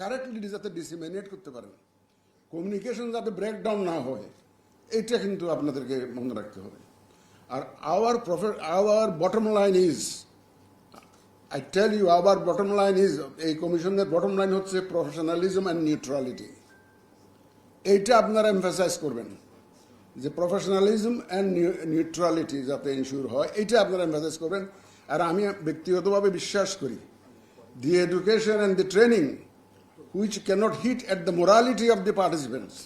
Correctly যাতে disseminate করতে পারেন। কমিউনিকেশন যাতে ব্রেকডাউন না হয় এটা কিন্তু আপনাদেরকে মনে রাখতে হবে। আর our profit our bottom line is I tell you our bottom line is এই কমিশনের বটম লাইন হচ্ছে প্রফেশনালিজম অ্যান্ড নিউট্রালিটি এইটা আপনারা এমফাসাইজ করবেন যে প্রফেশনালিজম অ্যান্ড নিউট্রালিটি যাতে ইনশিওর হয়, এইটা আপনারা এমফাসাইজ করবেন। আর আমি ব্যক্তিগতভাবে বিশ্বাস করি the education and the training which cannot hit at the morality of the participants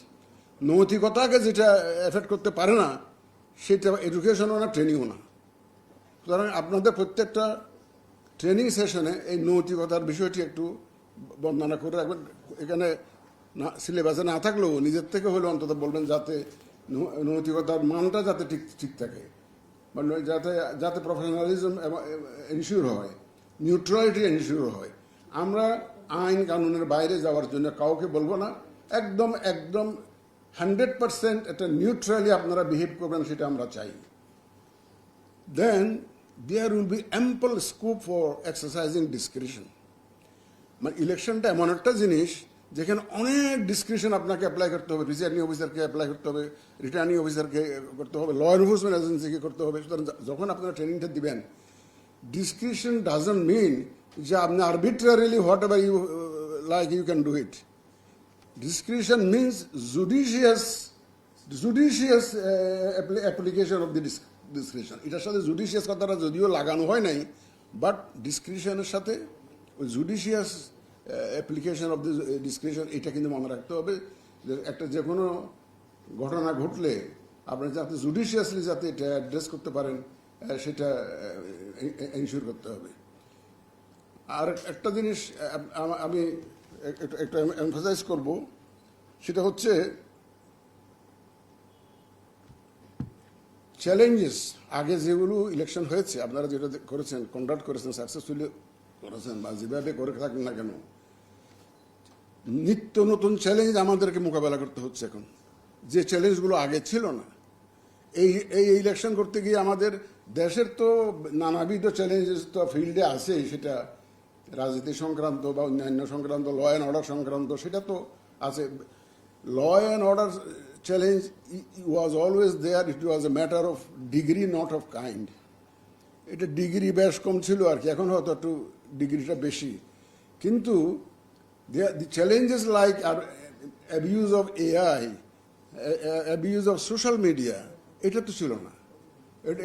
নৈতিকতাকে যেটা এফেক্ট করতে পারে না, সেটা এডুকেশনও না ট্রেনিংও না। সুতরাং আপনাদের প্রত্যেকটা ট্রেনিং সেশনে এই নৈতিকতার বিষয়টি একটু বর্ণনা করে রাখবেন। এখানে না সিলেবাসে না থাকলেও নিজের থেকে হলেও অন্তত বলবেন যাতে নৈতিকতার মানটা যাতে ঠিক ঠিক থাকে। মানে যাতে যাতে প্রফেশনালিজম এনশিওর হয়। নিউট্রালিটি এনশিওর হয়। আমরা আইন কানুনের বাইরে যাওয়ার জন্য কাউকে বলব না। একদম একদম হান্ড্রেড পার্সেন্ট একটা নিউট্রালি আপনারা বিহেভ করবেন সেটা আমরা চাই। Then there will be ample scope for exercising discretion মানে ইলেকশনটা এমন একটা জিনিস যেখানে অনেক ডিসক্রিপশন আপনাকে অ্যাপ্লাই করতে হবে। প্রিসাইডিং অফিসারকে অ্যাপ্লাই করতে হবে রিটার্নিং অফিসারকে করতে হবে ল এনফোর্সমেন্ট এজেন্সিকে করতে হবে। সুতরাং যখন আপনারা ট্রেনিংটা দিবেন ডিসক্রিপশন মিন যে আপনি arbitrarily whatever you like you can do it discretion means judicious judicious uh, appli- application of the discretion. এটার সাথে জুডিশিয়াস কথাটা যদিও লাগানো হয় নাই বাট ডিসক্রিশনের সাথে ওই judicious application of the discretion এটা কিন্তু মনে রাখতে হবে যে একটা যে কোনো ঘটনা ঘটলে আপনি যাতে জুডিশিয়াসলি যাতে এটা অ্যাড্রেস করতে পারেন সেটা এনশিওর করতে হবে। আর একটা জিনিস আম- একটু এমফাসাইজ করব, সেটা হচ্ছে চ্যালেঞ্জেস আগে যেগুলো ইলেকশন হয়েছে, আপনারা যেটা করেছেন কন্ডাক্ট করেছেন সাকসেসফুলি করেছেন, বা যেভাবে করে থাকেন না কেন, নিত্য নতুন চ্যালেঞ্জ আমাদেরকে মোকাবেলা করতে হচ্ছে এখন। যে চ্যালেঞ্জগুলো আগে ছিল না, এই এই ইলেকশন করতে গিয়ে আমাদের দেশের তো নানাবিধ চ্যালেঞ্জেস তো ফিল্ডে আছে সেটা রাজনীতি সংক্রান্ত বা অন্যান্য সংক্রান্ত ল অ্যান্ড অর্ডার সংক্রান্ত, সেটা তো আছে। Law and order challenge was always there it was a matter of degree not of kind এটা ডিগ্রি বেশ কম ছিল আর কি, এখন হয়তো একটু ডিগ্রিটা বেশি। কিন্তু the challenges like R abuse of AI abuse of social media এটা তো ছিল না। এটা-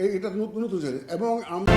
নতুন এবং আমরা